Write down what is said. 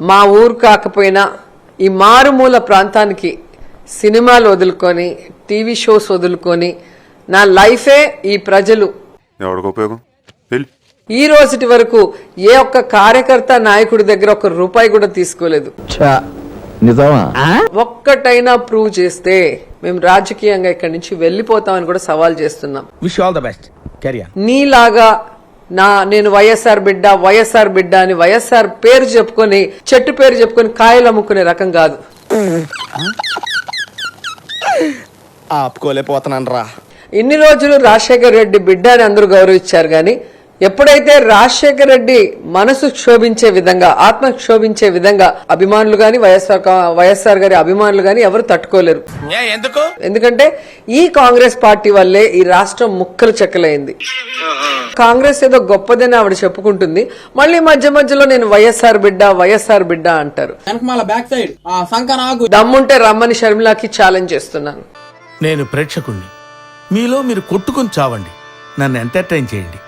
మా ఊరు కాకపోయినా ఈ మారుమూల ప్రాంతానికి సినిమాలు వదులుకొని టీవీ షోస్ వదులుకొని నా లైఫే ఈ ప్రజలు. ఉపయోగం? ఈ రోజుటి వరకు ఏ ఒక్క కార్యకర్త నాయకుడి దగ్గర ఒక రూపాయి కూడా తీసుకోలేదు. నిజమా? ఒక్కటైనా ప్రూవ్ చేస్తే మేము రాజకీయంగా ఇక్కడి నుంచి వెళ్ళిపోతామని కూడా సవాల్ చేస్తున్నాం. Wish all the best career నీలాగా నా నేను వైఎస్ఆర్ బిడ్డ వైఎస్ఆర్ బిడ్డ అని వైఎస్ఆర్ పేరు చెప్పుకొని చెట్టు పేరు చెప్పుకొని కాయలు అమ్ముకునే రకం కాదు. ఆపుకోలేకపోతున్నాను రా ఇన్ని రోజులు రాజశేఖర్ రెడ్డి బిడ్డ అని అందరూ గౌరవించారు కానీ ఎప్పుడైతే రాజశేఖర్ రెడ్డి మనసు క్షోభించే విధంగా ఆత్మ క్షోభించే విధంగా అభిమానులు గాని వైఎస్ఆర్ వైఎస్ఆర్ గారి అభిమానులు గాని ఎవరు తట్టుకోలేరు. ఎందుకు? ఎందుకంటే ఈ కాంగ్రెస్ పార్టీ వల్లే ఈ రాష్ట్రం ముక్కలు చెక్కలైంది. కాంగ్రెస్ ఏదో గొప్పదని ఆవిడ చెప్పుకుంటుంది. మళ్ళీ మధ్య మధ్యలో నేను వైఎస్ఆర్ బిడ్డ వైఎస్ఆర్ బిడ్డ అంటారు. దమ్ముంటే రమ్మని షర్మిలాకి ఛాలెంజ్ చేస్తున్నాను. నేను ప్రేక్షకుణ్ణి. మీలో మీరు కొట్టుకుని చావండి. నన్ను ఎంటర్టైన్ చేయండి.